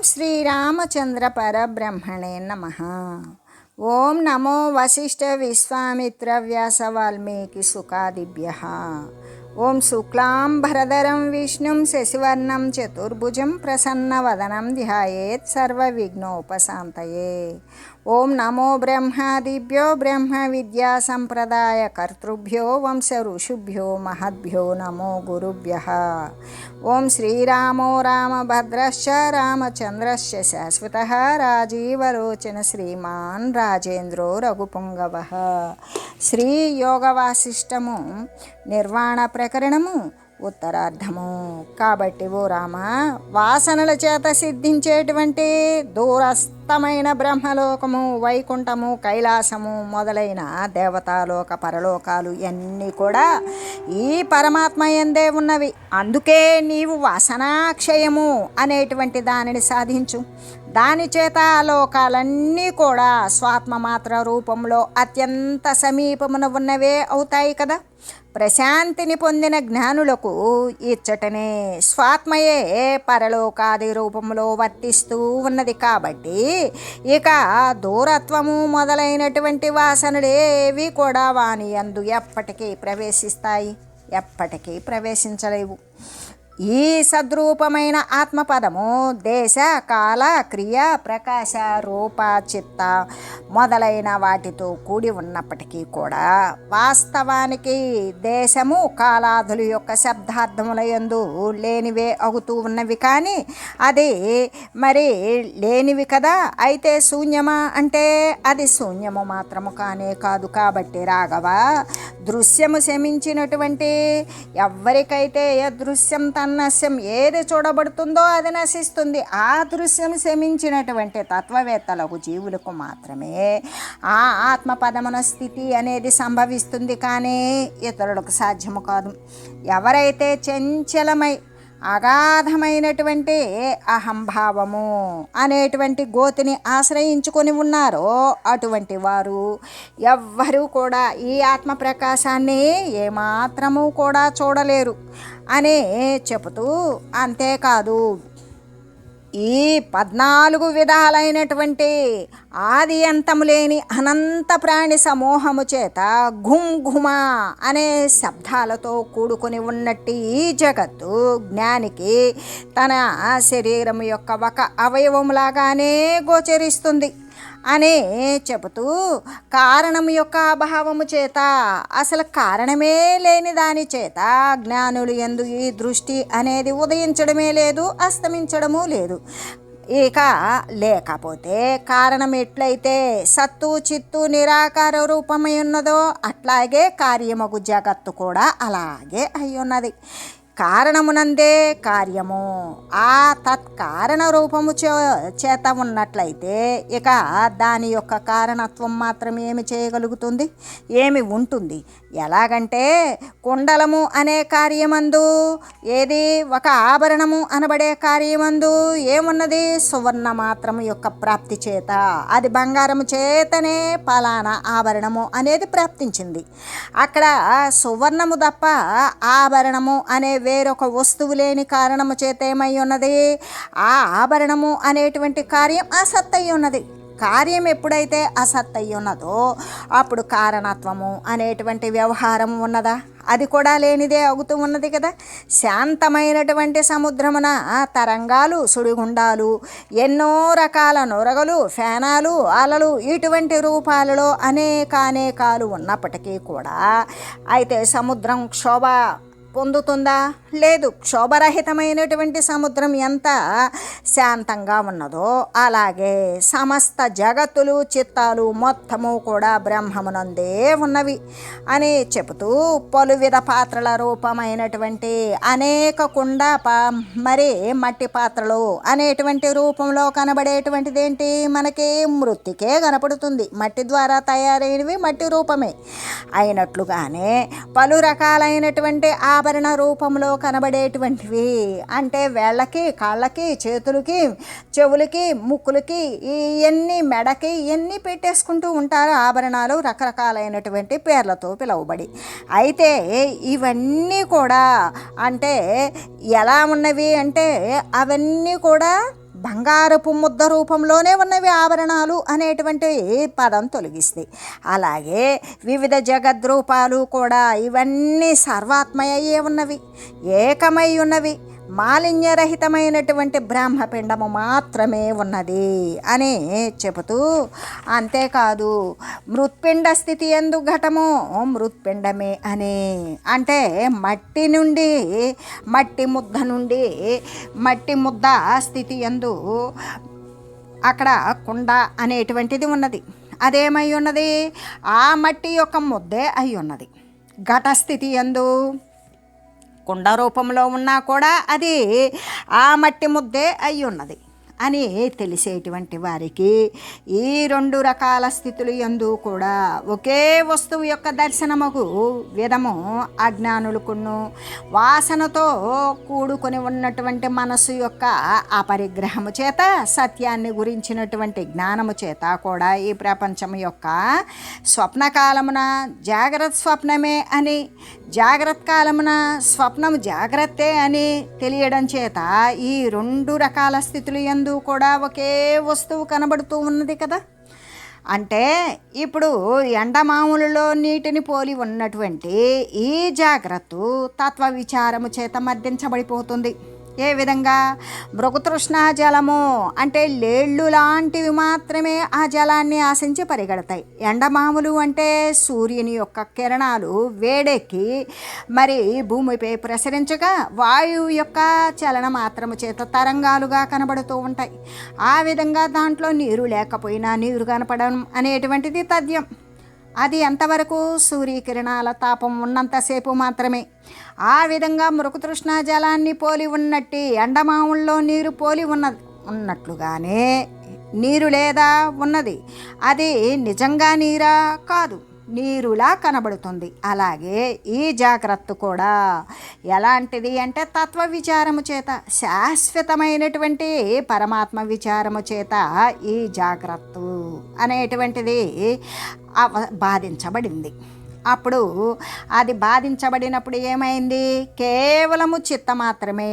ఓం శ్రీరామచంద్ర పరబ్రహ్మణే నమ. ఓం నమో వశిష్ఠ విశ్వామిత్ర వ్యాస వాల్మీకి సుఖాదిభ్య. ఓం శుక్లాంబరధరం విష్ణుం శశివర్ణం చతుర్భుజం ప్రసన్నవదనం ధ్యాయేత్ సర్వవిఘ్నోపశాంతయే. ఓం నమో బ్రహ్మాదిభ్యో బ్రహ్మ విద్యా సంప్రదాయ కర్తృభ్యో వంశ ఋషుభ్యో మహద్భ్యో నమో గురుభ్య. ఓం శ్రీరామో రామభద్రశ్చ రామచంద్రశ్చ శాశ్వత రాజీవలోచన శ్రీమాన్ రాజేంద్రో రఘుపుంగవ. శ్రీ యోగవాసిష్టము నిర్వాణ ప్రకరణము ఉత్తరార్ధము. కాబట్టి ఓ రామ వాసనల చేత సిద్ధించేటువంటి దూరస్థమైన బ్రహ్మలోకము వైకుంఠము కైలాసము మొదలైన దేవతాలోక పరలోకాలు ఇవన్నీ కూడా ఈ పరమాత్మ ఎందే ఉన్నవి. అందుకే నీవు వాసనాక్షయము అనేటువంటి దానిని సాధించు. దాని చేత ఆ లోకాలన్నీ కూడా స్వాత్మ మాత్ర రూపంలో అత్యంత సమీపమున ఉన్నవే అవుతాయి కదా. ప్రశాంతిని పొందిన జ్ఞానులకు ఇచ్చటనే స్వాత్మయే పరలోకాది రూపంలో వర్తిస్తూ ఉన్నది కాబట్టి ఇక దూరత్వము మొదలైనటువంటి వాసనలేవి కూడా వాని అందు ఎప్పటికీ ప్రవేశిస్తాయి. ఎప్పటికీ ప్రవేశించలేవు. ఈ సద్రూపమైన ఆత్మపదము దేశ కాల క్రియ ప్రకాశ రూప చిత్త మొదలైన వాటితో కూడి ఉన్నప్పటికీ కూడా వాస్తవానికి దేశము కాలాదుల యొక్క శబ్దార్థముల యందు లేనివే అవుతూ ఉన్నవి కానీ అది మరి లేనివి కదా? అయితే శూన్యమా? అంటే అది శూన్యము మాత్రము కానే కాదు కాబట్టి రాఘవ దృశ్యము శమించినటువంటి ఎవరికైతే దృశ్యం తన్నస్యం ఏది చూడబడుతుందో అది నశిస్తుంది. ఆ దృశ్యం శమించినటువంటి తత్వవేత్తలకు జీవులకు మాత్రమే ఆ ఆత్మపదమున స్థితి అనేది సంభవిస్తుంది. కానీ ఇతరులకు సాధ్యము కాదు. ఎవరైతే చంచలమై అగాధమైనటువంటి అహంభావము అనేటువంటి గోతిని ఆశ్రయించుకొని ఉన్నారో అటువంటి వారు ఎవ్వరూ కూడా ఈ ఆత్మ ప్రకాశాన్ని ఏమాత్రము కూడా చూడలేరు అనే చెబుతూ అంతేకాదు. ఈ పద్నాలుగు విధాలైనటువంటి ఆది అంతము లేని అనంత ప్రాణి సమూహము చేత ఘుం ఘుమా అనే శబ్దాలతో కూడుకొని ఉన్నట్టు ఈ జగత్తు జ్ఞానికి తన శరీరం యొక్క ఒక అవయవంలాగానే గోచరిస్తుంది. అనే చెబుతూ కారణం యొక్క అభావము చేత అసలు కారణమే లేని దాని చేత జ్ఞానులు ఎందు ఈ దృష్టి అనేది ఉదయించడమే లేదు అస్తమించడము లేదు. ఇక లేకపోతే కారణం ఎట్లయితే సత్తు చిత్తు నిరాకార రూపమై ఉన్నదో అట్లాగే కార్యమగు జగత్తు కూడా అలాగే అయి ఉన్నది కారణమునందే కార్యము. ఆ తత్కారణ రూపము చే చేత ఉన్నట్లయితే ఇక దాని యొక్క కారణత్వం మాత్రం ఏమి చేయగలుగుతుంది? ఏమి ఉంటుంది? ఎలాగంటే కుండలము అనే కార్యమందు ఏది ఒక ఆభరణము అనబడే కార్యమందు ఏమున్నది? సువర్ణ మాత్రము యొక్క ప్రాప్తి చేత. అది బంగారము చేతనే పలానా ఆభరణము అనేది ప్రాప్తించింది. అక్కడ సువర్ణము తప్ప ఆభరణము అనే వేరొక వస్తువు లేని కారణము చేత ఏమై ఉన్నది? ఆ ఆభరణము అనేటువంటి కార్యం అసత్తయి ఉన్నది కార్యం ఎప్పుడైతే అసత్తయి ఉన్నదో అప్పుడు కారణత్వము అనేటువంటి వ్యవహారం ఉన్నదా? అది కూడా లేనిదే అవుతూ ఉన్నది కదా. శాంతమైనటువంటి సముద్రమున తరంగాలు సుడిగుండాలు ఎన్నో రకాల నొరగలు ఫేనాలు అలలు ఇటువంటి రూపాలలో అనేకానేకాలు ఉన్నప్పటికీ కూడా అయితే సముద్రం క్షోభ పొందుతుందా? లేదు. క్షోభరహితమైనటువంటి సముద్రం ఎంత శాంతంగా ఉన్నదో అలాగే సమస్త జగత్తులు చిత్తాలు మొత్తము కూడా బ్రహ్మమునందే ఉన్నవి అని చెబుతూ పలువిధ పాత్రల రూపమైనటువంటి అనేక కుండ మరి మట్టి పాత్రలు అనేటువంటి రూపంలో కనబడేటువంటిది ఏంటి మనకి మృతికే కనపడుతుంది. మట్టి ద్వారా తయారైనవి మట్టి రూపమే. అయినట్లుగానే పలు రకాలైనటువంటి ఆభరణ రూపంలో కనబడేటువంటివి. అంటే వేళ్ళకి కాళ్ళకి చేతులకి చెవులకి ముక్కులకి ఇవన్నీ మెడకి ఇవన్నీ పెట్టేసుకుంటూ ఉంటారు ఆభరణాలు రకరకాలైనటువంటి పేర్లతో పిలువబడి. అయితే ఇవన్నీ కూడా అంటే ఎలా ఉన్నవి అంటే అవన్నీ కూడా బంగారపు ముద్ద రూపంలోనే ఉన్నవి ఆభరణాలు అనేటువంటి పదం తొలగిస్తాయి అలాగే వివిధ జగద్రూపాలు కూడా ఇవన్నీ సర్వాత్మయ్యే ఉన్నవి ఏకమై ఉన్నవి. మాలిన్యరహితమైనటువంటి బ్రహ్మపిండము మాత్రమే ఉన్నది అని చెబుతూ అంతేకాదు మృత్పిండ స్థితి ఎందు ఘటము మృత్పిండమే అని. అంటే మట్టి నుండి మట్టి ముద్ద నుండి మట్టి ముద్ద స్థితి ఎందు అక్కడ కుండ అనేటువంటిది ఉన్నది. అదేమై ఉన్నది? ఆ మట్టి యొక్క ముద్దే అయి ఉన్నది. ఘటస్థితి ఎందు కుండ రూపంలో ఉన్నా కూడా అది ఆ మట్టి ముద్దే అయి ఉన్నది అని తెలిసేటువంటి వారికి ఈ రెండు రకాల స్థితులు ఎందు కూడా ఒకే వస్తువు యొక్క దర్శనముకు విధము అజ్ఞానులకును వాసనతో కూడుకొని ఉన్నటువంటి మనసు యొక్క అపరిగ్రహము చేత సత్యాన్ని గురించినటువంటి జ్ఞానము చేత కూడా ఈ ప్రపంచం యొక్క స్వప్నకాలమున జాగ్రత్త స్వప్నమే అని జాగ్రత్త కాలమున స్వప్నం జాగ్రత్తే అని తెలియడం చేత ఈ రెండు రకాల స్థితులు ఎందు కూడా ఒకే వస్తువు కనబడుతూ ఉన్నది కదా? అంటే ఇప్పుడు ఎండమాములలో నీటిని పోలి ఉన్నటువంటి ఈ జాగ్రత్త తత్వ విచారము చేత మర్దించబడిపోతుంది. ఏ విధంగా? మృగతృష్ణ జలము అంటే లేళ్ళు లాంటివి మాత్రమే ఆ జలాన్ని ఆశించి పరిగెడతాయి. ఎండమాములు అంటే సూర్యుని యొక్క కిరణాలు వేడెక్కి మరి భూమిపై ప్రసరించగా వాయువు యొక్క చలన మాత్రము చేత తరంగాలుగా కనబడుతూ ఉంటాయి. ఆ విధంగా దాంట్లో నీరు లేకపోయినా నీరు కనపడడం అనేటువంటిది తథ్యం. అది ఎంతవరకు సూర్యకిరణాల తాపం ఉన్నంతసేపు మాత్రమే. ఆ విధంగా మృగతృష్ణా జలాన్ని పోలి ఉన్నట్టి ఎండమావుల్లో నీరు పోలి ఉన్నది ఉన్నట్లుగానే నీరు లేదా ఉన్నది. అది నిజంగా నీరా? కాదు. నీరులా కనబడుతుంది. అలాగే ఈ జాగ్రత్త కూడా ఎలాంటిది అంటే తత్వ విచారము చేత శాశ్వతమైనటువంటి పరమాత్మ విచారము చేత ఈ జాగ్రత్త అనేటువంటిది బాధించబడింది. అప్పుడు అది బాధించబడినప్పుడు ఏమైంది? కేవలము చిత్త మాత్రమే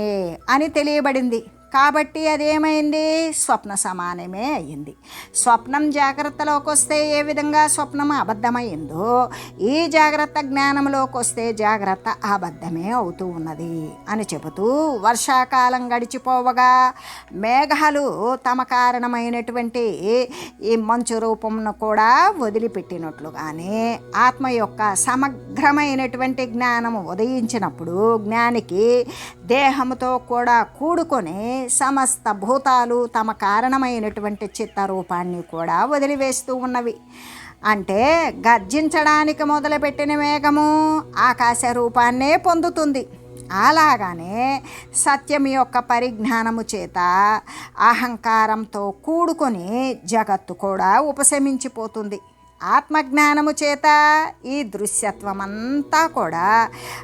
అని తెలియబడింది. కాబట్టి అదేమైంది? స్వప్న సమానమే అయ్యింది స్వప్నం జాగ్రత్తలోకి వస్తే ఏ విధంగా స్వప్నం అబద్ధమైందో ఈ జాగ్రత్త జ్ఞానంలోకి వస్తే జాగ్రత్త అబద్ధమే అవుతూ ఉన్నది అని చెబుతూ వర్షాకాలం గడిచిపోవగా మేఘాలు తమ కారణమైనటువంటి ఈ మంచు రూపంను కూడా వదిలిపెట్టినట్లుగానే ఆత్మ యొక్క సమగ్రమైనటువంటి జ్ఞానము ఉదయించినప్పుడు జ్ఞానికి దేహముతో కూడా కూడుకొని సమస్త భూతాలు తమ కారణమైనటువంటి చిత్తరూపాన్ని కూడా వదిలివేస్తూ ఉన్నవి. అంటే గర్జించడానికి మొదలుపెట్టిన మేఘము ఆకాశ రూపాన్నే పొందుతుంది. అలాగానే సత్యం యొక్క పరిజ్ఞానము చేత అహంకారంతో కూడుకొని జగత్తు కూడా ఉపశమించిపోతుంది. ఆత్మజ్ఞానము చేత ఈ దృశ్యత్వమంతా కూడా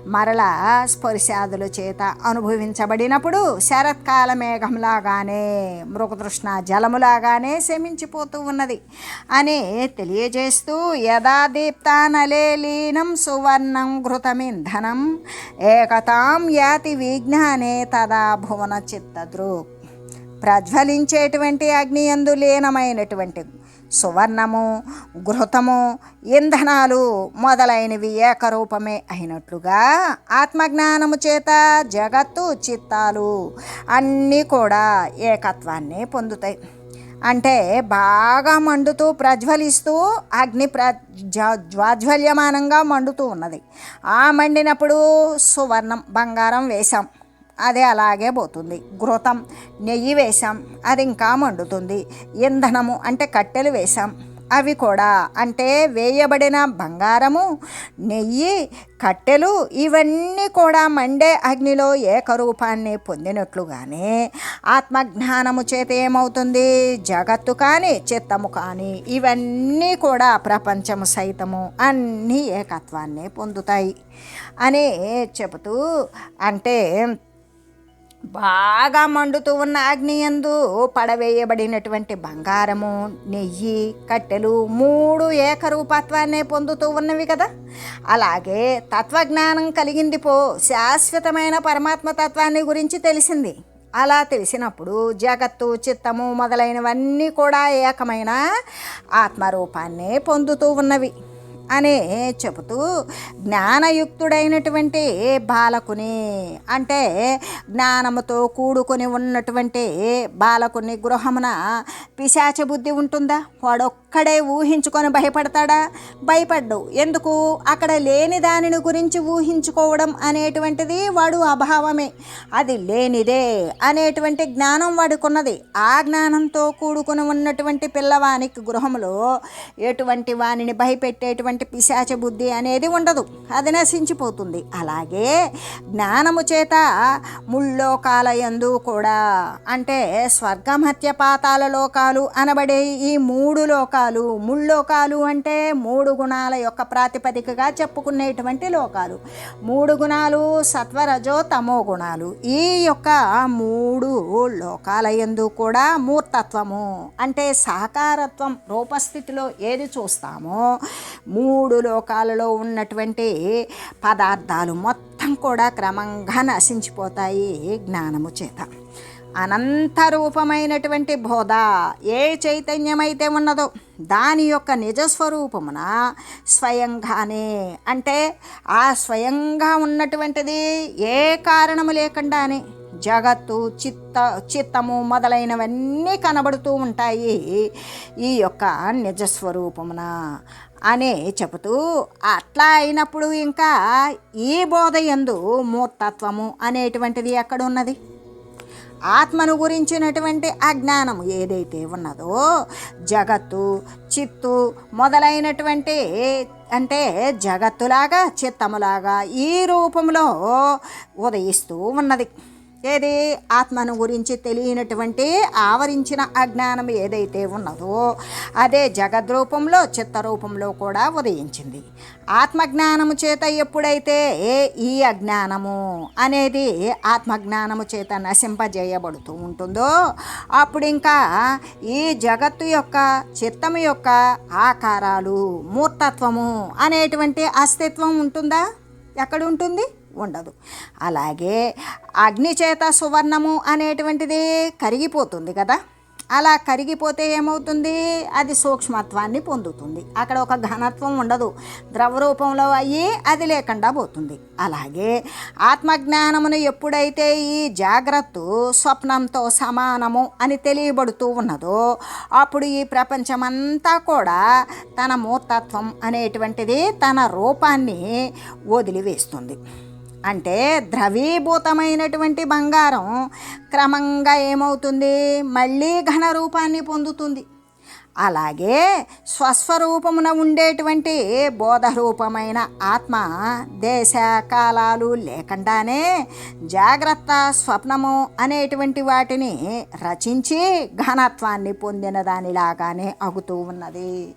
మరలా స్పర్శాదుల చేత అనుభవించబడినప్పుడు శరత్కాల మేఘంలాగానే మృగతృష్ణ జలములాగానే శమించిపోతూ ఉన్నది అని తెలియజేస్తూ యదా దీప్తానలే లీనం సువర్ణం ఘృతమింధనం ఏకతాం యాతి విజ్ఞానే తదా భువన చిత్తదృక్ ప్రజ్వలించేటువంటి అగ్నియందు లీనమైనటువంటి సువర్ణము ఘృతము ఇంధనాలు మొదలైనవి ఏకరూపమే అయినట్లుగా ఆత్మజ్ఞానము చేత జగత్తు చిత్తాలు అన్నీ కూడా ఏకత్వాన్ని పొందుతాయి. అంటే బాగా మండుతూ ప్రజ్వలిస్తూ అగ్ని ప్ర జ్వాజ్వల్యమానంగా మండుతూ ఉన్నది. ఆ మండినప్పుడు సువర్ణం బంగారం వేశాం. అదే అలాగే పోతుంది. ఘృతం నెయ్యి వేశాం అది ఇంకా మండుతుంది. ఇంధనము అంటే కట్టెలు వేశాం అవి కూడా అంటే వేయబడిన బంగారము నెయ్యి కట్టెలు ఇవన్నీ కూడా మండే అగ్నిలో ఏకరూపాన్ని పొందినట్లుగానే ఆత్మజ్ఞానము చేత ఏమవుతుంది? జగత్తు కానీ చిత్తము కానీ ఇవన్నీ కూడా ప్రపంచము సైతము అన్నీ ఏకత్వాన్ని పొందుతాయి. అని చెబుతూ అంటే బాగా మండుతూ ఉన్న అగ్ని పడవేయబడినటువంటి బంగారము నెయ్యి కట్టెలు మూడు ఏకరూపత్వాన్నే పొందుతూ ఉన్నవి కదా. అలాగే తత్వజ్ఞానం కలిగింది పో శాశ్వతమైన పరమాత్మ తత్వాన్ని గురించి తెలిసింది. అలా తెలిసినప్పుడు జగత్తు చిత్తము మొదలైనవన్నీ కూడా ఏకమైన ఆత్మరూపాన్నే పొందుతూ ఉన్నవి. అనే చెబుతూ జ్ఞానయుక్తుడైనటువంటి బాలకుని? అంటే జ్ఞానముతో కూడుకొని ఉన్నటువంటి బాలకుని గృహమున పిశాచ బుద్ధి ఉంటుందా? వాడొక్కడే ఊహించుకొని భయపడతాడా? భయపడ్డు. ఎందుకు? అక్కడ లేని దానిని గురించి ఊహించుకోవడం అనేటువంటిది వాడు అభావమే. అది లేనిదే అనేటువంటి జ్ఞానం వాడుకున్నది. ఆ జ్ఞానంతో కూడుకుని ఉన్నటువంటి పిల్లవానికి గృహములో ఎటువంటి వానిని భయపెట్టేటువంటి పిశాచ బుద్ధి అనేది ఉండదు. అది నశించిపోతుంది. అలాగే జ్ఞానము చేత ముల్లోకాలయందు కూడా అంటే స్వర్గమత్య పాతాల లోకాలు అనబడే ఈ మూడు లోకాలు ముల్లోకాలు అంటే మూడు గుణాల యొక్క ప్రాతిపదికగా చెప్పుకునేటువంటి లోకాలు. మూడు గుణాలు సత్వరజో తమో గుణాలు. ఈ యొక్క మూడు లోకాల యందు కూడా మూర్తత్వము అంటే సాకారత్వం రూపస్థితిలో ఏది చూస్తామో మూడు లోకాలలో ఉన్నటువంటి పదార్థాలు మొత్తం కూడా క్రమంగా నశించిపోతాయి జ్ఞానము చేత. అనంత రూపమైనటువంటి బోధ ఏ చైతన్యమైతే ఉన్నదో దాని యొక్క నిజస్వరూపమున స్వయంగానే అంటే ఆ స్వయంగా ఉన్నటువంటిది ఏ కారణము లేకుండానే జగత్తు చిత్త చిత్తము మొదలైనవన్నీ కనబడుతూ ఉంటాయి ఈ యొక్క నిజస్వరూపమున. అనే చెబుతూ అట్లా అయినప్పుడు ఇంకా ఈ బోధ ఎందు మూర్తత్వము అనేటువంటిది ఎక్కడున్నది? ఆత్మను గురించినటువంటి అజ్ఞానం ఏదైతే ఉన్నదో జగత్తు చిత్తు మొదలైనటువంటి అంటే జగత్తులాగా చిత్తములాగా ఈ రూపంలో ఉదయిస్తూ ఉన్నది. ఏది? ఆత్మను గురించి తెలియనటువంటి ఆవరించిన అజ్ఞానం ఏదైతే ఉన్నదో అదే జగద్రూపంలో చిత్తరూపంలో కూడా ఉదయించింది. ఆత్మజ్ఞానము చేత ఎప్పుడైతే ఈ అజ్ఞానము అనేది ఆత్మజ్ఞానము చేత నశింపజేయబడుతూ ఉంటుందో అప్పుడు ఇంకా ఈ జగత్తు యొక్క చిత్తము యొక్క ఆకారాలు మూర్తత్వము అనేటువంటి అస్తిత్వం ఉంటుందా? ఎక్కడ ఉంటుంది? ఉండదు. అలాగే అగ్నిచేత సువర్ణము అనేటువంటిది కరిగిపోతుంది కదా. అలా కరిగిపోతే ఏమవుతుంది? అది సూక్ష్మత్వాన్ని పొందుతుంది. అక్కడ ఒక ఘనత్వం ఉండదు. ద్రవ రూపంలో అయ్యి అది లేకుండా పోతుంది. అలాగే ఆత్మజ్ఞానమును ఎప్పుడైతే ఈ జాగ్రత్త స్వప్నంతో సమానము అని తెలియబడుతూ ఉన్నదో అప్పుడు ఈ ప్రపంచమంతా కూడా తన మూర్తత్వం అనేటువంటిది తన రూపాన్ని వదిలివేస్తుంది. అంటే ద్రవీభూతమైనటువంటి బంగారం క్రమంగా ఏమవుతుంది? మళ్ళీ ఘన రూపాన్ని పొందుతుంది. అలాగే స్వస్వరూపమున ఉండేటువంటి బోధరూపమైన ఆత్మ దేశ కాలాలు లేకుండానే జాగ్రత్త స్వప్నము అనేటువంటి వాటిని రచించి ఘనత్వాన్ని పొందిన దానిలాగానే అగుతూ ఉన్నది.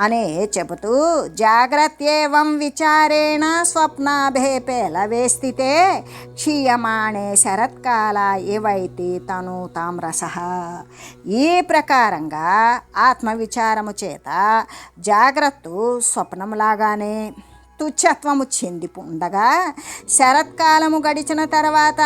అనే చెబుతూ జాగ్రత్తేవం విచారేణ స్వప్నాభేపేల వేస్థితే క్షీయమాణే శరత్కాల ఇవైతి తను తామ్రస. ఈ ప్రకారంగా ఆత్మవిచారము చేత జాగ్రత్త స్వప్నంలాగానే తుచ్చత్వము చెంది ఉండగా శరత్కాలము గడిచిన తర్వాత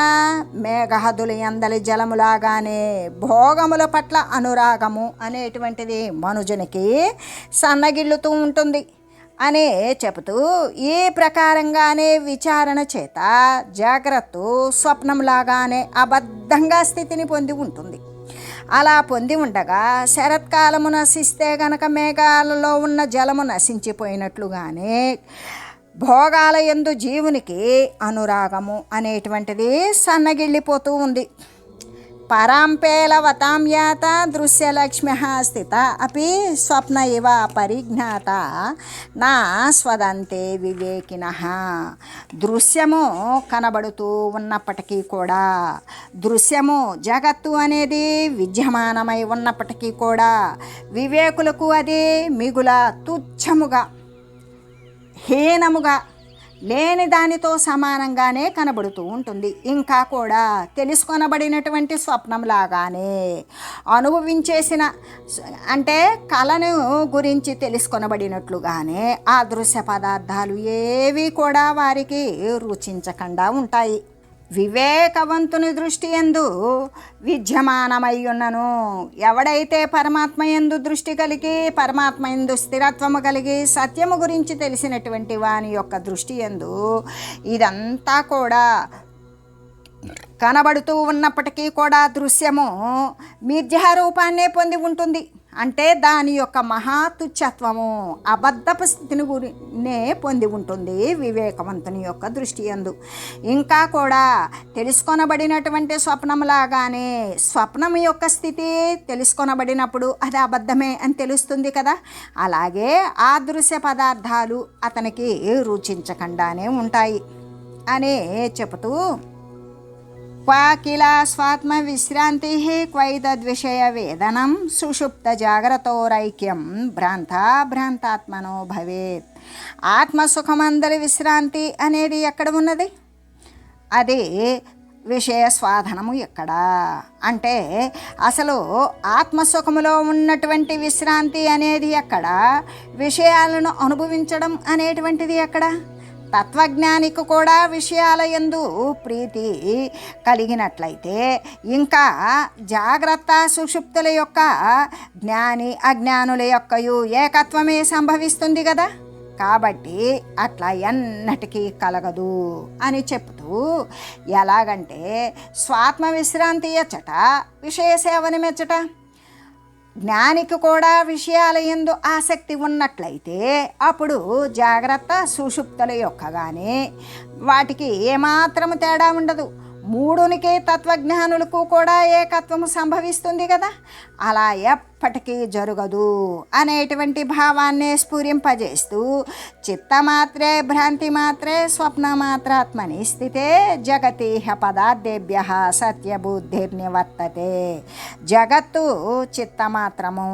మేఘహదులు ఎందలి జలములాగానే భోగముల పట్ల అనురాగము అనేటువంటిది మనుజునికి సన్నగిల్లుతూ ఉంటుంది అనే చెబుతూ ఈ ప్రకారంగానే విచారణ చేత జాగ్రత్త స్వప్నంలాగానే అబద్ధంగా స్థితిని పొంది ఉంటుంది. అలా పొంది ఉండగా శరత్కాలము నశిస్తే గనక మేఘాలలో ఉన్న జలము నశించిపోయినట్లుగానే భోగాల ఎందు జీవునికి అనురాగము అనేటువంటిది సన్నగిళ్ళిపోతూ ఉంది. పరాంపేలవతాం యాత దృశ్యలక్ష్మ్య స్థిత అపి స్వప్న ఇవ పరిజ్ఞాత నా స్వదంతే వివేకిన దృశ్యము కనబడుతూ ఉన్నప్పటికీ కూడా దృశ్యము జగత్తు అనేది విద్యమానమై ఉన్నప్పటికీ కూడా వివేకులకు అది మిగుల తుచ్చముగా హీనముగా లేని దానితో సమానంగానే కనబడుతూ ఉంటుంది. ఇంకా కూడా తెలుసుకొనబడినటువంటి స్వప్నంలాగానే అనుభవించేసిన అంటే కళను గురించి తెలుసుకొనబడినట్లుగానే ఆ దృశ్య పదార్థాలు ఏవి కూడా వారికి రుచించకుండా ఉంటాయి. వివేకవంతుని దృష్టి ఎందు విద్యమానమయ్యున్నను. ఎవడైతే పరమాత్మ ఎందు దృష్టి కలిగి పరమాత్మ ఎందు స్థిరత్వము కలిగి సత్యము గురించి తెలిసినటువంటి వాని యొక్క దృష్టి ఎందు ఇదంతా కూడా కనబడుతూ ఉన్నప్పటికీ కూడా దృశ్యము మిథ్యారూపాన్నే పొంది ఉంటుంది. అంటే దాని యొక్క మహాతుచ్చత్వము అబద్ధపు స్థితిని గురినే పొంది ఉంటుంది వివేకవంతుని యొక్క దృష్టి ఎందు ఇంకా కూడా తెలుసుకొనబడినటువంటి స్వప్నంలాగానే స్వప్నం యొక్క స్థితి తెలుసుకొనబడినప్పుడు అది అబద్ధమే అని తెలుస్తుంది కదా. అలాగే ఆ దృశ్య పదార్థాలు అతనికి రుచించకుండానే ఉంటాయి. అనే చెబుతూ క్వా కిల స్వాత్మ విశ్రాంతి క్వైతద్విషయ వేదనం. సుషుప్త జాగ్రత్తోరైక్యం భ్రాంత భ్రాంతాత్మనో భవేత్. ఆత్మసుఖమందరి విశ్రాంతి అనేది ఎక్కడ ఉన్నది? అది విషయ స్వాధనము ఎక్కడ? అంటే అసలు ఆత్మసుఖములో ఉన్నటువంటి విశ్రాంతి అనేది ఎక్కడ? విషయాలను అనుభవించడం అనేటువంటిది ఎక్కడ? తత్వజ్ఞానికి కూడా విషయాల యందు ప్రీతి కలిగినట్లయితే ఇంకా జాగ్రత్త సుషుప్తుల యొక్క జ్ఞాని అజ్ఞానుల యొక్కయు ఏకత్వమే సంభవిస్తుంది కదా కాబట్టి అట్లా ఎన్నటికీ కలగదు అని చెప్తూ ఎలాగంటే స్వాత్మ విశ్రాంతి ఎచ్చట విషయ సేవని మెచ్చట జ్ఞానికి కూడా విషయాల ఎందు ఆసక్తి ఉన్నట్లయితే అప్పుడు జాగ్రత్త సుషుప్తుల యొక్క కానీ వాటికి ఏమాత్రము తేడా ఉండదు. మూడునికి తత్వజ్ఞానులకు కూడా ఏకత్వము సంభవిస్తుంది కదా? అలా ఎప్పటికీ జరగదు అనేటువంటి భావాన్ని స్ఫురింపజేస్తూ చిత్తమాత్రే భ్రాంతి మాత్రే స్వప్నమాత్రాత్మని స్థితే జగతీహ పదార్థేభ్య సత్యబుద్ధిర్నివర్తతే. జగత్తు చిత్తమాత్రము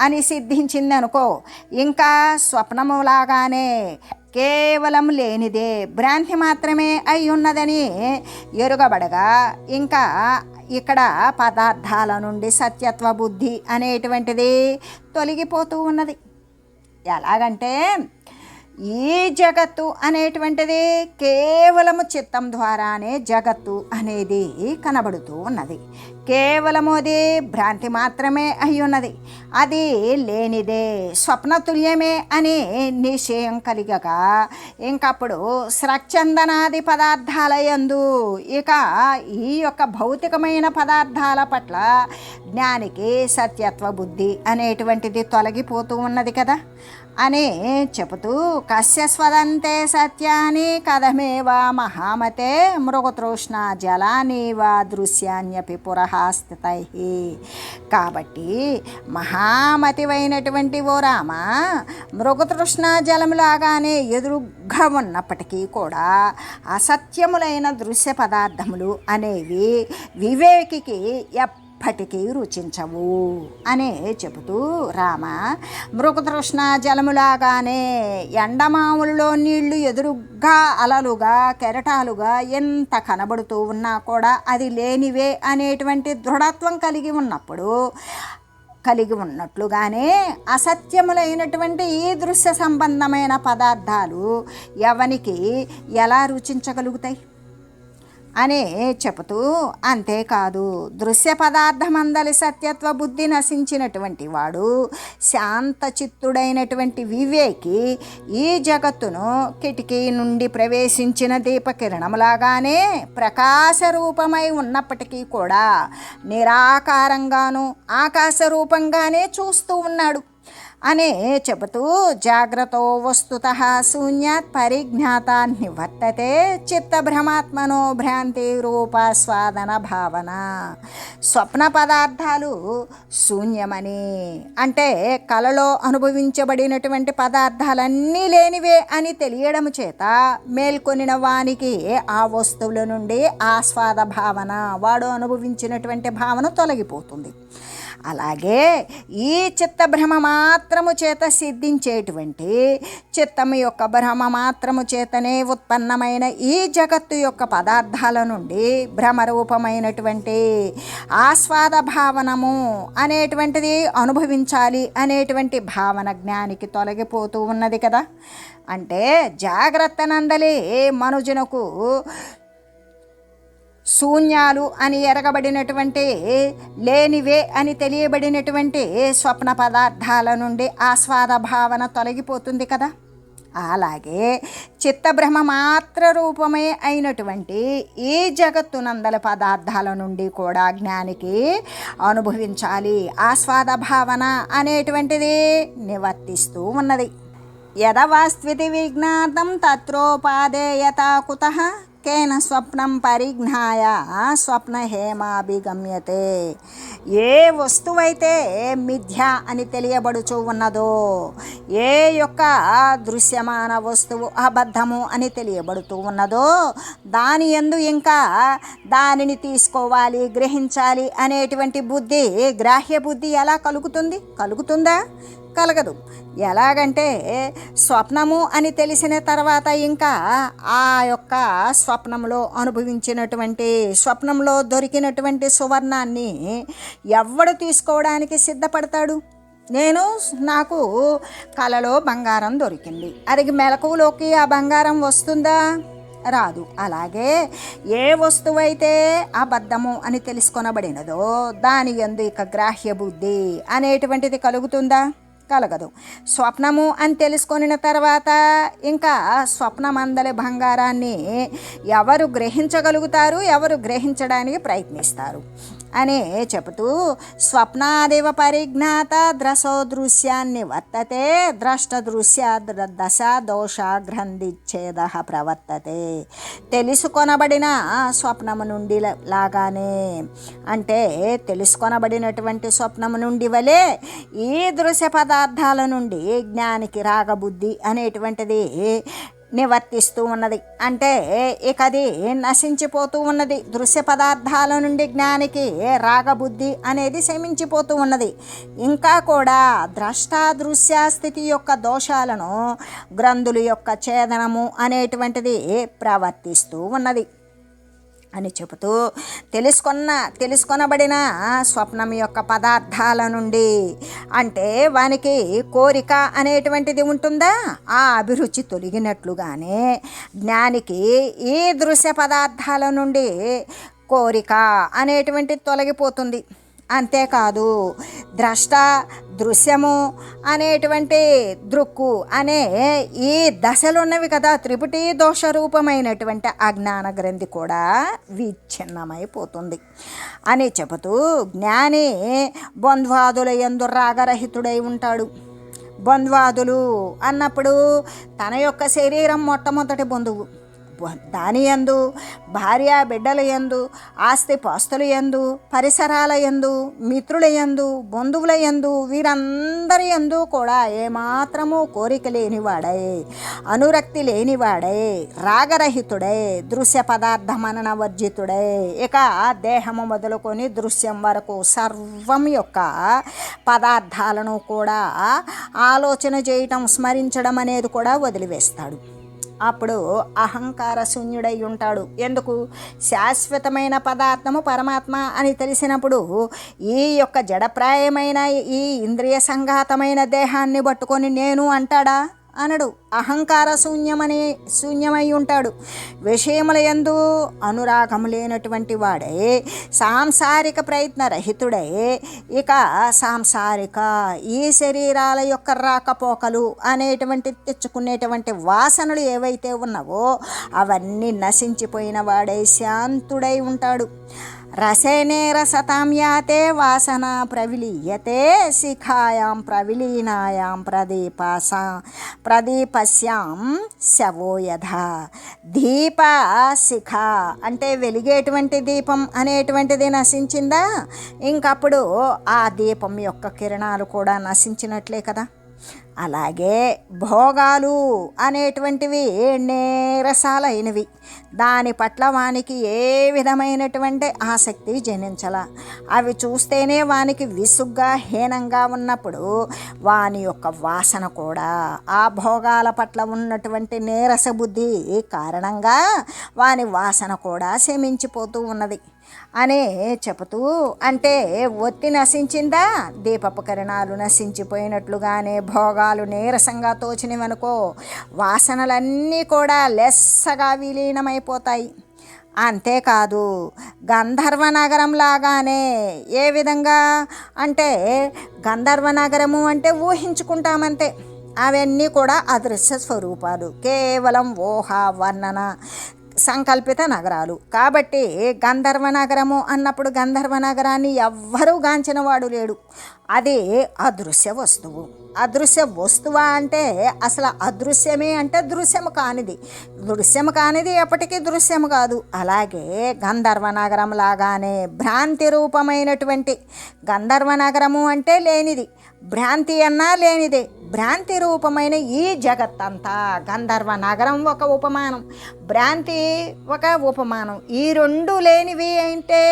అని సిద్ధించిందనుకో ఇంకా స్వప్నములాగానే కేవలం లేనిదే భ్రాంతి మాత్రమే అయి ఉన్నదని ఎరుగబడగా ఇంకా ఇక్కడ పదార్థాల నుండి సత్యత్వ బుద్ధి అనేటువంటిది తొలగిపోతూ ఉన్నది. ఎలాగంటే ఈ జగత్తు అనేటువంటిది కేవలము చిత్తం ద్వారానే జగత్తు అనేది కనబడుతూ ఉన్నది. కేవలము అది భ్రాంతి మాత్రమే అయి ఉన్నది. అది లేనిదే స్వప్నతుల్యమే అని నిశ్చయం కలిగగా ఇంకప్పుడు స్రక్చందనాది పదార్థాల యందు ఇక ఈ యొక్క భౌతికమైన పదార్థాల పట్ల జ్ఞానికి సత్యత్వ బుద్ధి అనేటువంటిది తొలగిపోతూ ఉన్నది కదా. అని చెబుతూ కస్య స్వదంతే సత్యాని కథమేవ మహామతే మృగతృష్ణ జలానీవ దృశ్యాన్యపి పురహాస్థితై కాబట్టి మహామతివైనటువంటి ఓ రామ మృగతృష్ణ జలములాగానే ఎదురుగా ఉన్నప్పటికీ కూడా అసత్యములైన దృశ్య పదార్థములు అనేవి వివేకికి ఎప్ప ఎప్పటికీ రుచించవు అనే చెబుతూ రామ మృగతృష్ణ జలములాగానే ఎండమాములలో నీళ్ళు ఎదురుగా అలలుగా కెరటాలుగా ఎంత కనబడుతూ ఉన్నా కూడా అది లేనివే అనేటువంటి దృఢత్వం కలిగి ఉన్నప్పుడు కలిగి ఉన్నట్లుగానే అసత్యములైనటువంటి ఈ దృశ్య సంబంధమైన పదార్థాలు ఎవనికి ఎలా రుచించగలుగుతాయి? అని చెబుతూ అంతేకాదు దృశ్య పదార్థమందలి సత్యత్వ బుద్ధి నశించినటువంటి వాడు శాంత చిత్తుడైనటువంటి వివేకి ఈ జగత్తును కిటికీ నుండి ప్రవేశించిన దీపకిరణములాగానే ప్రకాశ రూపమై ఉన్నప్పటికీ కూడా నిరాకారంగాను ఆకాశ రూపంగానే చూస్తూ ఉన్నాడు. అనే చెబుతూ జాగ్రత్త వస్తుత. శూన్యాత్ పరిజ్ఞాత నివర్తతే చిత్తభ్రమాత్మనో భ్రాంతి రూప స్వాదన భావన. స్వప్న పదార్థాలు శూన్యమని. అంటే కలలో అనుభవించబడినటువంటి పదార్థాలన్నీ లేనివే అని తెలియడం చేత మేల్కొనిన వానికి ఆ వస్తువుల నుండి ఆస్వాద భావన వాడు అనుభవించినటువంటి భావన తొలగిపోతుంది. అలాగే ఈ చిత్తభ్రమ మాత్రము చేత సిద్ధించేటువంటి చిత్తము యొక్క భ్రమ మాత్రము చేతనే ఉత్పన్నమైన ఈ జగత్తు యొక్క పదార్థాల నుండి భ్రమరూపమైనటువంటి ఆస్వాద భావనము అనేటువంటిది అనుభవించాలి అనేటువంటి భావన జ్ఞానికి తొలగిపోతూ ఉన్నది కదా. అంటే జాగ్రత్త నందలి మనుజునకు శూన్యాలు అని ఎరగబడినటువంటి లేనివే అని తెలియబడినటువంటి స్వప్న పదార్థాల నుండి ఆస్వాద భావన తొలగిపోతుంది కదా. అలాగే చిత్తబ్రహ్మ మాత్ర రూపమే అయినటువంటి ఈ జగత్తునందల పదార్థాల నుండి కూడా జ్ఞానికి అనుభవించాలి. ఆస్వాద భావన అనేటువంటిది నివర్తిస్తూ ఉన్నది. యదవాస్వితి విజ్ఞాతం తత్రోపాదేయత కుత కేన స్వప్నం పరిజ్ఞాయ స్వప్న హేమాభిగమ్యతే ఏ వస్తువైతే మిథ్య అని తెలియబడుచు ఉన్నదో ఏ యొక్క దృశ్యమాన వస్తువు అబద్ధము అని తెలియబడుతూ ఉన్నదో దాని ఎందు ఇంకా దానిని తీసుకోవాలి గ్రహించాలి అనేటువంటి బుద్ధి గ్రాహ్య బుద్ధి ఎలా కలుగుతుంది? కలుగుతుందా? కలగదు. ఎలాగంటే స్వప్నము అని తెలిసిన తర్వాత ఇంకా ఆ యొక్క స్వప్నంలో అనుభవించినటువంటి స్వప్నంలో దొరికినటువంటి సువర్ణాన్ని ఎవడు తీసుకోవడానికి సిద్ధపడతాడు. నేను నాకు కలలో బంగారం దొరికింది. అది మెలకువలోకి ఆ బంగారం వస్తుందా? రాదు. అలాగే ఏ వస్తువైతే అబద్ధము అని తెలుసుకొనబడినదో దాని ఎందు ఇక గ్రాహ్య బుద్ధి అనేటువంటిది కలుగుతుందా? కలగదు. స్వప్నము అని తెలుసుకొనిన తర్వాత ఇంకా స్వప్నమందలి బంగారాన్ని ఎవరు గ్రహించగలుగుతారు? ఎవరు గ్రహించడానికి ప్రయత్నిస్తారు? అనే చెబుతూ స్వప్నాదేవ పరిజ్ఞాత ద్రసో దృశ్యాన్ని వర్తతే ద్రష్ట దృశ్య దశ దోష గ్రంథిచ్ఛేద ప్రవర్తతే. తెలుసుకొనబడిన స్వప్నము నుండి లాగానే అంటే తెలుసుకొనబడినటువంటి స్వప్నము నుండి వలె ఈ దృశ్య పదార్థాల నుండి జ్ఞానికి రాగబుద్ధి అనేటువంటిది నివర్తిస్తూ ఉన్నది. అంటే ఇక అది నశించిపోతూ ఉన్నది. దృశ్య పదార్థాల నుండి జ్ఞానికి రాగబుద్ధి అనేది శమించిపోతూ ఉన్నది. ఇంకా కూడా ద్రష్ట దృశ్య స్థితి యొక్క దోషాలను గ్రంథుల యొక్క ఛేదనము అనేటువంటిది ప్రవర్తిస్తూ ఉన్నది. అని చెబుతూ తెలుసుకున్న తెలుసుకొనబడిన స్వప్నం యొక్క పదార్థాల నుండి. అంటే వానికి కోరిక అనేటువంటిది ఉంటుందా? ఆ అభిరుచి తొలగినట్లుగానే జ్ఞానికి ఈ దృశ్య పదార్థాల నుండి కోరిక అనేటువంటిది తొలగిపోతుంది. అంతేకాదు ద్రష్ట దృశ్యము అనేటువంటి దృక్కు అనే ఈ దశలున్నవి కదా త్రిపుటి దోష రూపమైనటువంటి అజ్ఞాన గ్రంథి కూడా విచ్ఛిన్నమైపోతుంది. అని చెబుతూ జ్ఞాని బంధ్వాదుల ఎందు రాగరహితుడై ఉంటాడు. బంధ్వాదులు అన్నప్పుడు తన యొక్క శరీరం మొట్టమొదటి బంధువు. దాని యందు భార్య బిడ్డల యందు ఆస్తి పాస్తుల యందు పరిసరాల యందు మిత్రుల యందు బంధువుల యందు వీరందరి యందు కూడా ఏమాత్రము కోరిక లేనివాడై అనురక్తి లేనివాడై రాగరహితుడై దృశ్య పదార్థ మనన వర్జితుడై ఇక దేహము మొదలుకొని దృశ్యం వరకు సర్వం యొక్క పదార్థాలను కూడా ఆలోచన చేయటం స్మరించడం అనేది కూడా వదిలివేస్తాడు. అప్పుడు అహంకార శూన్యుడై ఉంటాడు. ఎందుకు? శాశ్వతమైన పదార్థము పరమాత్మ అని తెలిసినప్పుడు ఈ యొక్క జడప్రాయమైన ఈ ఇంద్రియ సంఘాతమైన దేహాన్ని పట్టుకొని నేను అంటాడా? అనడు. అహంకార శూన్యమనే శూన్యమై ఉంటాడు. విషయముల ఎందు అనురాగం లేనటువంటి వాడే సాంసారిక ప్రయత్న రహితుడై ఇక సాంసారిక ఈ శరీరాల యొక్క రాకపోకలు అనేటువంటి తెచ్చుకునేటువంటి వాసనలు ఏవైతే ఉన్నావో అవన్నీ నశించిపోయిన వాడై శాంతుడై ఉంటాడు. రసేనే రసతాం యాతే వాసన ప్రవిలీయతే శిఖాయాం ప్రవిలీనాయాం ప్రదీపాసా ప్రదీపస్యాం శవోయధ దీప శిఖ అంటే వెలిగేటువంటి దీపం అనేటువంటిది నశించిందా? ఇంకప్పుడు ఆ దీపం యొక్క కిరణాలు కూడా నశించినట్లే కదా? అలాగే భోగాలు అనేటువంటివి నేరసాలైనవి. దాని పట్ల వానికి ఏ విధమైనటువంటి ఆసక్తి జనించాల. అవి చూస్తేనే వానికి విసుగ్గా హీనంగా ఉన్నప్పుడు వాని యొక్క వాసన కూడా ఆ భోగాల పట్ల ఉన్నటువంటి నీరస బుద్ధి కారణంగా వాని వాసన కూడా శమించిపోతూ ఉన్నది. అనే చెబుతూ అంటే ఒత్తి నశించిందా? దీపపకరణాలు నశించిపోయినట్లుగానే భోగాలు నీరసంగా తోచినవనుకో వాసనలన్నీ కూడా లెస్సగా విలీనమైపోతాయి. అంతేకాదు గంధర్వ నగరం లాగానే ఏ విధంగా? అంటే గంధర్వ నగరము అంటే ఊహించుకుంటామంతే. అవన్నీ కూడా అదృశ్య స్వరూపాలు. కేవలం ఊహ వర్ణన సంకల్పిత నగరాలు. కాబట్టి గంధర్వ నగరము అన్నప్పుడు గంధర్వ నగరాన్ని ఎవ్వరూ గాంచినవాడు లేడు. అది అదృశ్య వస్తువు. అదృశ్య వస్తువా అంటే అసలు అదృశ్యమే అంటే దృశ్యము కానిది. దృశ్యము కానిది ఎప్పటికీ దృశ్యము కాదు. అలాగే గంధర్వ నగరం లాగానే భ్రాంతి రూపమైనటువంటి గంధర్వ నగరము అంటే లేనిది. భ్రాంతి అన్నా లేనిదే. భ్రాంతి రూపమైన ఈ జగత్తంతా గంధర్వ నగరం ఒక ఉపమానం. భ్రాంతి ఒక ఉపమానం. ఈ రెండు లేనివి అంటే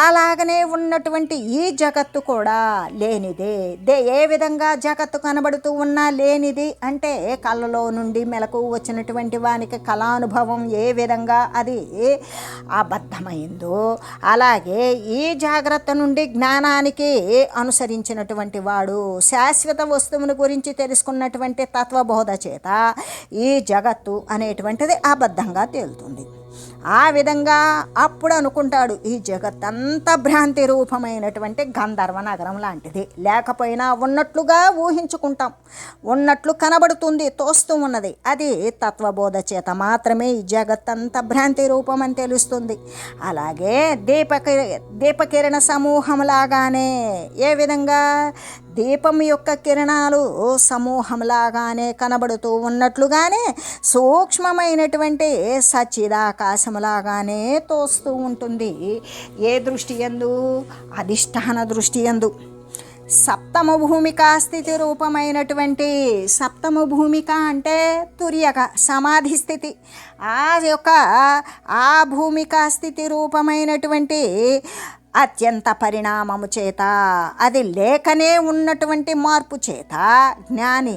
అలాగనే ఉన్నటువంటి ఈ జగత్తు కూడా లేనిదే. దే ఏ విధంగా జగత్తు కనబడుతూ ఉన్నా లేనిది అంటే కళ్ళలో నుండి మెలకు వచ్చినటువంటి వానికి కళానుభవం ఏ విధంగా అది అబద్ధమైందో. అలాగే ఈ జాగ్రత్త నుండి జ్ఞానానికి అనుసరించినటువంటి వాడు శాశ్వత వస్తువును గురించి తెలుసుకున్నటువంటి తత్వబోధ చేత ఈ జగత్తు అనేటువంటిది అబద్ధంగా తేలుతుంది. ఆ విధంగా అప్పుడు అనుకుంటాడు ఈ జగత్తంతా భ్రాంతి రూపమైనటువంటి గంధర్వ నగరం లాంటిది. లేకపోయినా ఉన్నట్లుగా ఊహించుకుంటాం. ఉన్నట్లు కనబడుతుంది తోస్తూ ఉన్నది. అది తత్వబోధ చేత మాత్రమే ఈ జగత్తంతా భ్రాంతి రూపం అని తెలుస్తుంది. అలాగే దీపకి దీపకిరణ సమూహం లాగానే ఏ విధంగా దీపం యొక్క కిరణాలు సమూహంలాగానే కనబడుతూ ఉన్నట్లుగానే సూక్ష్మమైనటువంటి సచ్చిదాకాశంలాగానే తోస్తూ ఉంటుంది. ఏ దృష్టి ఎందు అధిష్టాన దృష్టి ఎందు సప్తమ భూమికా స్థితి రూపమైనటువంటి సప్తమ భూమిక అంటే తుర్యక సమాధి స్థితి. ఆ యొక్క ఆ భూమికా స్థితి రూపమైనటువంటి అత్యంత పరిణామము చేత అది లేకనే ఉన్నటువంటి మార్పు చేత జ్ఞాని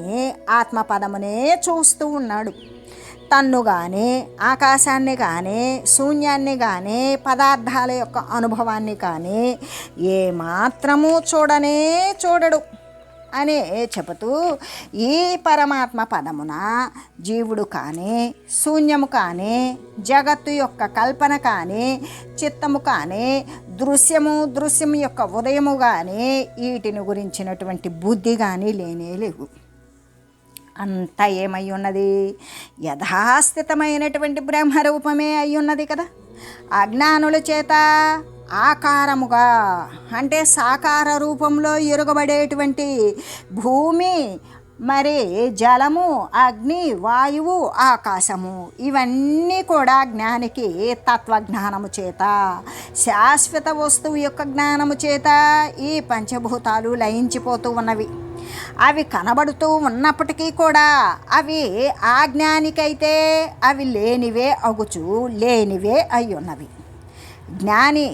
ఆత్మపదమునే చూస్తూ ఉన్నాడు. తన్ను కానీ ఆకాశాన్ని కానీ శూన్యాన్ని కానీ పదార్థాల యొక్క అనుభవాన్ని కానీ ఏమాత్రము చూడనే చూడడు అని చెబుతూ ఈ పరమాత్మ పదమున జీవుడు కానీ శూన్యము కానీ జగత్తు యొక్క కల్పన కానీ చిత్తము కానీ దృశ్యము దృశ్యం యొక్క ఉదయము కానీ వీటిని గురించినటువంటి బుద్ధి కానీ లేనే లేవు. అంతా ఏమై ఉన్నది? యథాస్థితమైనటువంటి బ్రహ్మరూపమే అయి ఉన్నది కదా? అజ్ఞానుల చేత ఆకారముగా అంటే సాకార రూపంలో ఎరుగబడేటువంటి భూమి మరి జలము అగ్ని వాయువు ఆకాశము ఇవన్నీ కూడా జ్ఞానికి తత్వజ్ఞానము చేత. శాశ్వత వస్తువు యొక్క జ్ఞానము చేత ఈ పంచభూతాలు లయించిపోతూ ఉన్నవి. అవి కనబడుతూ ఉన్నప్పటికీ కూడా అవి ఆ జ్ఞానికైతే అవి లేనివే అగుచు లేనివే అయి ఉన్నవి జ్ఞాని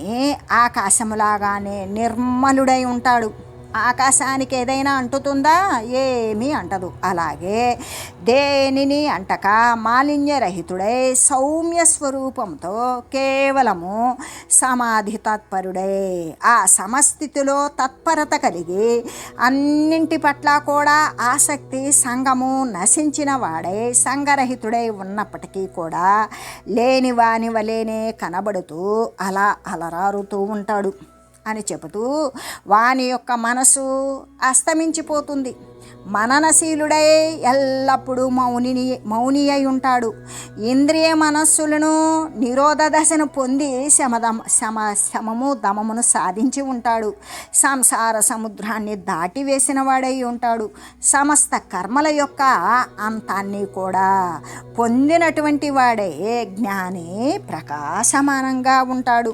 ఆకాశములాగానే నిర్మలుడై ఉంటాడు. ఆకాశానికి ఏదైనా అంటుతుందా? ఏమీ అంటదు. అలాగే దేనిని అంటక? మాలిన్యరహితుడై సౌమ్య స్వరూపంతో కేవలము సమాధి తత్పరుడై. ఆ సమస్థితిలో తత్పరత కలిగి అన్నింటి పట్ల కూడా ఆసక్తి సంగము నశించిన వాడై సంగరహితుడై ఉన్నప్పటికీ కూడా లేని వాని వలేనే కనబడుతూ అలా అలరారుతూ ఉంటాడు. అని చెబుతూ వాని యొక్క మనసు అస్తమించిపోతుంది. మననశీలుడై ఎల్లప్పుడూ మౌనిని మౌని అయి ఉంటాడు. ఇంద్రియ మనస్సులను నిరోధ దశను పొంది శమదమ శమ శమము దమమును సాధించి ఉంటాడు. సంసార సముద్రాన్ని దాటివేసిన వాడై ఉంటాడు. సమస్త కర్మల యొక్క అంతాన్ని కూడా పొందినటువంటి వాడే జ్ఞాని ప్రకాశమానంగా ఉంటాడు.